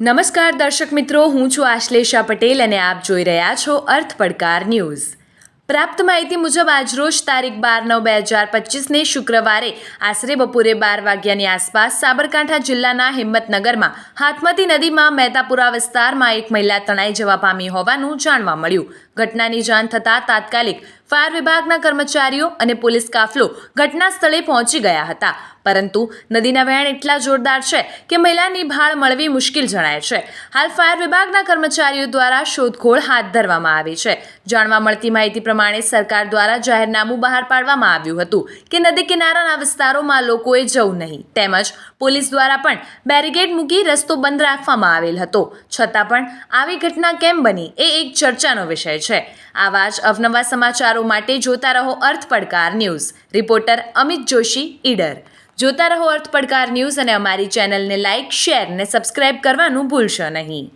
નમસ્કાર દર્શક મિત્રો, હું છું આશ્લેષા પટેલ અને આપ જોઈ રહ્યા છો અર્થ પડકાર ન્યૂઝ. પ્રાપ્ત માહિતી મુજબ આજરોજ તારીખ બાર નવ બે હજાર પચીસને શુક્રવારે આશરે બપોરે બાર વાગ્યાની આસપાસ સાબરકાંઠા જિલ્લાના હિંમતનગરમાં હાથમતી નદીમાં મહેતાપુરા વિસ્તારમાં એક મહિલા તણાઈ જવા પામી હોવાનું જાણવા મળ્યું. ઘટનાની જાણ થતાં તાત્કાલિક ફાયર વિભાગના કર્મચારીઓ અને પોલીસ કાફલો ઘટના સ્થળે પહોંચી ગયા હતા. પરંતુ નદીના વહેણ એટલા જોરદાર છે કે મહિલાની ભાળ મળવી મુશ્કેલ જણાય છે. હાલ ફાયર વિભાગના કર્મચારીઓ દ્વારા શોધખોળ હાથ ધરવામાં આવી છે. જાણવા મળતી માહિતી પ્રમાણે સરકાર દ્વારા જાહેરનામું બહાર પાડવામાં આવ્યું હતું કે નદી કિનારાના વિસ્તારોમાં લોકોએ જવું નહીં. તેમજ પોલીસ દ્વારા પણ બેરિગેડ મૂકી રસ્તો બંધ રાખવામાં આવેલ હતો. છતાં પણ આવી ઘટના કેમ બની એ એક ચર્ચાનો વિષય છે. આવા જ અવનવા સમાચારો માટે જોતા રહો અર્થ પડકાર ન્યૂઝ. રિપોર્ટર અમિત જોશી, ઈડર. જોતા રહો અર્થ પડકાર ન્યૂઝ અને અમારી ચેનલને લાઇક શેર ને સબસ્ક્રાઇબ કરવાનું ભૂલશો નહીં.